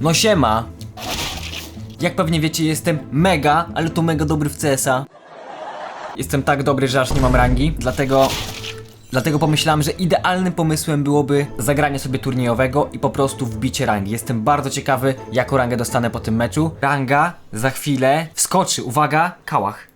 No siema! Jak pewnie wiecie, jestem mega, ale to mega dobry w CS-a. Jestem tak dobry, że aż nie mam rangi, dlatego... Dlatego pomyślałem, że idealnym pomysłem byłoby zagranie sobie turniejowego i po prostu wbicie rangi. Jestem bardzo ciekawy, jaką rangę dostanę po tym meczu. Ranga za chwilę wskoczy. Uwaga, kałach.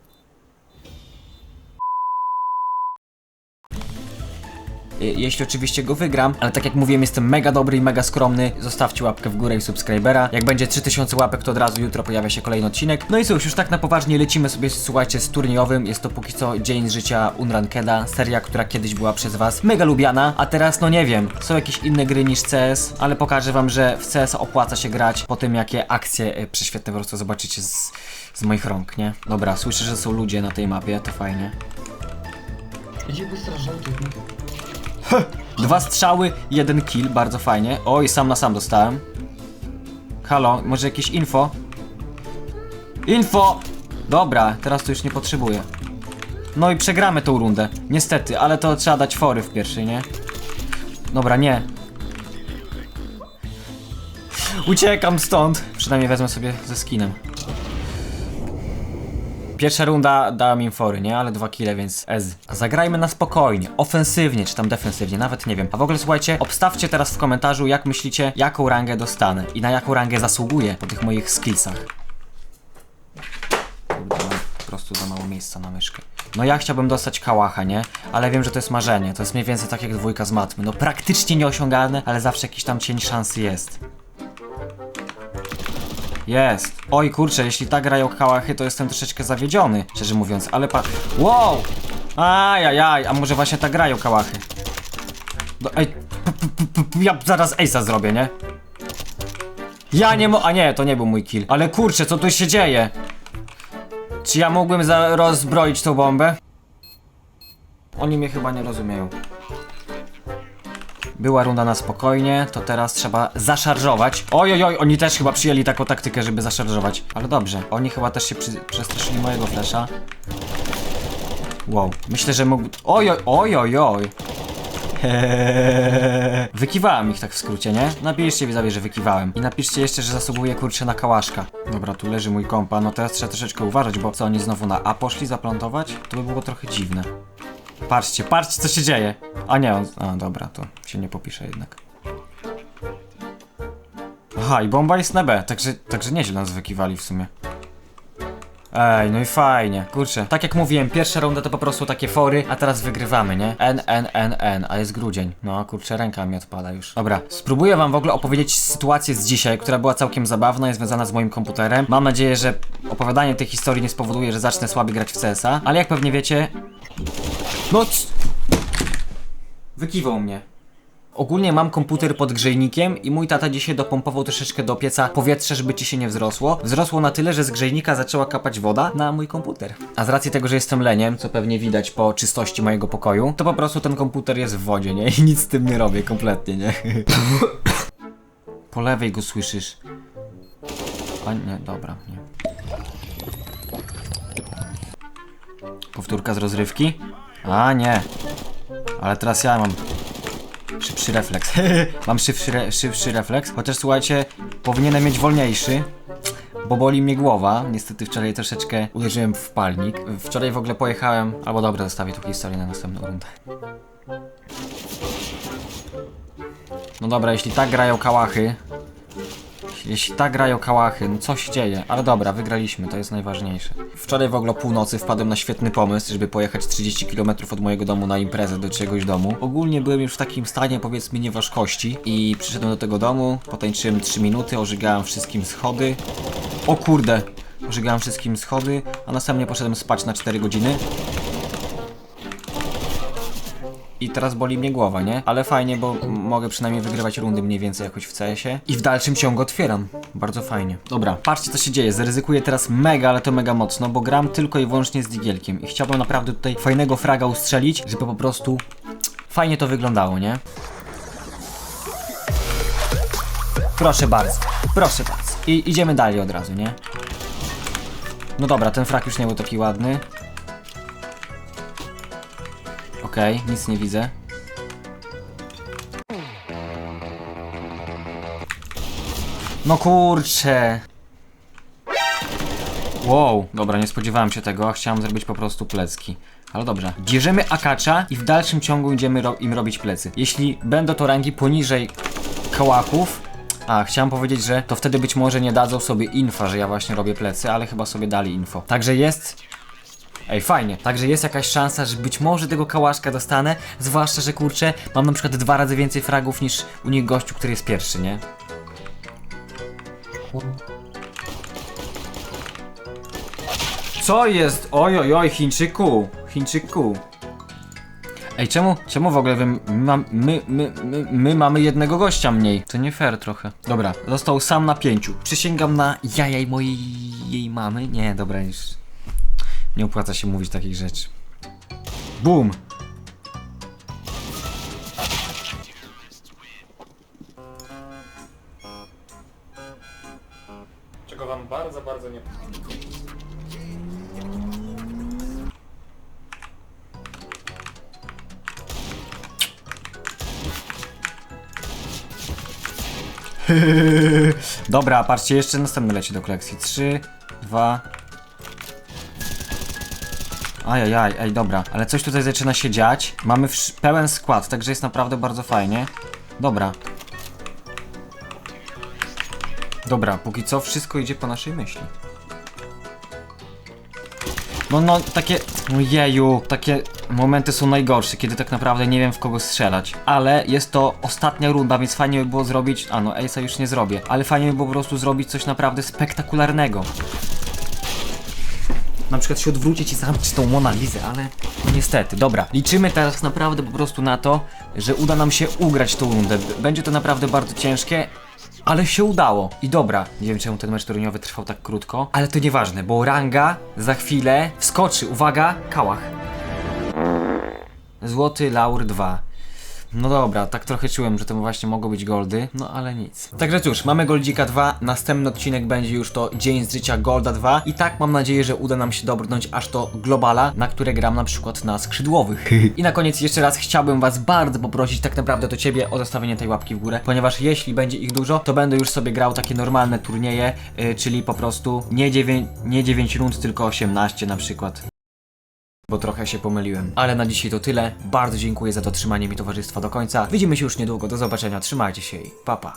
Y, jeśli oczywiście go wygram, ale tak jak mówiłem, jestem mega dobry i mega skromny. Zostawcie łapkę w górę i subskrybera. Jak będzie 3000 łapek, to od razu jutro pojawia się kolejny odcinek. No i cóż, już tak na poważnie lecimy sobie, słuchajcie, z turniejowym. Jest to póki co dzień z życia Unrankeda, seria, która kiedyś była przez was mega lubiana, a teraz no nie wiem, są jakieś inne gry niż CS, ale pokażę wam, że w CS opłaca się grać po tym, jakie akcje y, prześwietne po prostu zobaczycie z, z moich rąk, nie? Dobra, słyszę, że są ludzie na tej mapie, to fajnie. Idzie strażą tych Dwa strzały, jeden kill, bardzo fajnie. Oj, sam na sam dostałem. Halo, może jakieś info? Info! Dobra, teraz to już nie potrzebuję. No i przegramy tą rundę. Niestety, ale to trzeba dać fory w pierwszej, nie? Dobra, nie. Uciekam stąd. Przynajmniej wezmę sobie ze skinem. Pierwsza runda dała mi fory, nie? Ale dwa kile, więc ez. Zagrajmy na spokojnie, ofensywnie, czy tam defensywnie, nawet nie wiem. A w ogóle słuchajcie, obstawcie teraz w komentarzu, jak myślicie, jaką rangę dostanę i na jaką rangę zasługuję po tych moich skillsach. Kurde, mam po prostu za mało miejsca na myszkę. No ja chciałbym dostać kałacha, nie? Ale wiem, że to jest marzenie. To jest mniej więcej tak jak dwójka z matmy. No praktycznie nieosiągalne, ale zawsze jakiś tam cień szansy jest. Jest. Oj kurczę, jeśli tak grają kałachy, to jestem troszeczkę zawiedziony, szczerze mówiąc, ale pa... Wow! Ajajaj, a może właśnie tak grają kałachy? Do, ej, ja zaraz Ace'a zrobię, nie? Ja nie mo... A nie, to nie był mój kill. Ale kurczę, co tu się dzieje? Czy ja mógłbym rozbroić tą bombę? Oni mnie chyba nie rozumieją. Była runda na spokojnie, to teraz trzeba zaszarżować. Oj, oj, oj, oni też chyba przyjęli taką taktykę, żeby zaszarżować. Ale dobrze, oni chyba też się przy, przestraszyli mojego flesza. Wow, myślę, że mógł... Oj, oj, oj, oj, oj. Wykiwałem ich tak w skrócie, nie? Napiszcie widzowie, że wykiwałem. I napiszcie jeszcze, że zasługuję kurczę na kałaszka. Dobra, tu leży mój kompa, no teraz trzeba troszeczkę uważać, bo co oni znowu na A poszli zaplantować? To by było trochę dziwne. Patrzcie, patrzcie co się dzieje. A nie, on... A dobra, to się nie popisze jednak. Aha, i bomba jest na B, także, także nieźle nas wykiwali w sumie. Ej, no i fajnie. Kurczę, tak jak mówiłem, pierwsza runda to po prostu takie fory, a teraz wygrywamy, nie? N, N, N, N, a jest grudzień. No, kurczę, ręka mi odpada już. Dobra, spróbuję wam w ogóle opowiedzieć sytuację z dzisiaj, która była całkiem zabawna i związana z moim komputerem. Mam nadzieję, że opowiadanie tej historii nie spowoduje, że zacznę słabiej grać w CS-a, ale jak pewnie wiecie... No c... Wykiwał mnie. Ogólnie mam komputer pod grzejnikiem i mój tata dzisiaj dopompował troszeczkę do pieca powietrze, żeby ci się nie wzrosło. Wzrosło na tyle, że z grzejnika zaczęła kapać woda na mój komputer. A z racji tego, że jestem leniem, co pewnie widać po czystości mojego pokoju, to po prostu ten komputer jest w wodzie, nie? I nic z tym nie robię kompletnie, nie? po lewej go słyszysz. A nie, dobra, nie. Powtórka z rozrywki? A nie. Ale teraz ja mam Szybszy refleks. Mam szybszy, re, szybszy refleks. Chociaż słuchajcie, powinienem mieć wolniejszy. Bo boli mnie głowa. Niestety wczoraj troszeczkę uderzyłem w palnik. Wczoraj w ogóle pojechałem. Albo dobra, zostawię tu historię na następną rundę. No dobra, jeśli tak grają kałachy. Jeśli tak grają kałachy, no co się dzieje? Ale dobra, wygraliśmy, to jest najważniejsze. Wczoraj w ogóle północy wpadłem na świetny pomysł, żeby pojechać 30 km od mojego domu na imprezę do czegoś domu. Ogólnie byłem już w takim stanie, powiedzmy, nieważkości i przyszedłem do tego domu, potańczyłem 3 minuty, ożygałem wszystkim schody. O kurde! Ożygałem wszystkim schody, a następnie poszedłem spać na 4 godziny. I teraz boli mnie głowa, nie? Ale fajnie, bo mogę przynajmniej wygrywać rundy mniej więcej jakoś w CS-ie. I w dalszym ciągu otwieram. Bardzo fajnie. Dobra, patrzcie co się dzieje. Zaryzykuję teraz mega, ale to mega mocno, bo gram tylko i wyłącznie z digielkiem. I chciałbym naprawdę tutaj fajnego fraga ustrzelić, żeby po prostu fajnie to wyglądało, nie? Proszę bardzo, proszę bardzo. I idziemy dalej od razu, nie? No dobra, ten frak już nie był taki ładny. Okej, nic nie widzę. No kurcze. Wow, dobra, nie spodziewałem się tego, chciałem zrobić po prostu plecki. Ale dobrze. Bierzemy akacza i w dalszym ciągu idziemy ro im robić plecy. Jeśli będą to rangi poniżej kałachów, a chciałem powiedzieć, że to wtedy być może nie dadzą sobie infa, że ja właśnie robię plecy, ale chyba sobie dali info. Także jest Ej, fajnie. Także jest jakaś szansa, że być może tego kałaszka dostanę. Zwłaszcza, że kurczę, mam na przykład dwa razy więcej fragów niż u nich gościu, który jest pierwszy, nie? Co jest? Oj, oj, oj, Chińczyku. Chińczyku. Ej, czemu, czemu w ogóle wy, my, mam- my, my, my, my mamy jednego gościa mniej? To nie fair trochę. Dobra, został sam na pięciu. Przysięgam na jajaj mojej jej mamy. Nie, dobra, już. Nie opłaca się mówić takich rzeczy. Boom! Czego wam bardzo, bardzo nie Dobra, patrzcie, jeszcze następny leci do kolekcji. 3, 2. Ajajaj, ej, dobra, ale coś tutaj zaczyna się dziać. Mamy pełen skład, także jest naprawdę bardzo fajnie. Dobra. Dobra, póki co wszystko idzie po naszej myśli. No, no, takie, jeju, takie momenty są najgorsze, kiedy tak naprawdę nie wiem w kogo strzelać. Ale jest to ostatnia runda, więc fajnie by było zrobić, a no, Ace'a już nie zrobię, ale fajnie by było po prostu zrobić coś naprawdę spektakularnego. Na przykład się odwrócić i zamknąć tą Monalizę, ale no niestety, dobra. Liczymy teraz naprawdę po prostu na to, że uda nam się ugrać tą rundę. Będzie to naprawdę bardzo ciężkie, ale się udało. I dobra, nie wiem czemu ten mecz turniejowy trwał tak krótko, ale to nieważne, bo ranga za chwilę wskoczy. Uwaga, kałach. Złoty Laur 2. No dobra, tak trochę czułem, że to właśnie mogą być goldy, no ale nic. Także cóż, mamy Goldzika 2, następny odcinek będzie już to Dzień z życia Golda 2 i tak mam nadzieję, że uda nam się dobrnąć aż do Globala, na które gram na przykład na skrzydłowych. I na koniec jeszcze raz chciałbym was bardzo poprosić tak naprawdę do ciebie o zostawienie tej łapki w górę, ponieważ jeśli będzie ich dużo, to będę już sobie grał takie normalne turnieje, yy, czyli po prostu nie 9, nie 9 rund, tylko 18 na przykład bo trochę się pomyliłem. Ale na dzisiaj to tyle. Bardzo dziękuję za to trzymanie mi towarzystwa do końca. Widzimy się już niedługo. Do zobaczenia. Trzymajcie się i pa pa.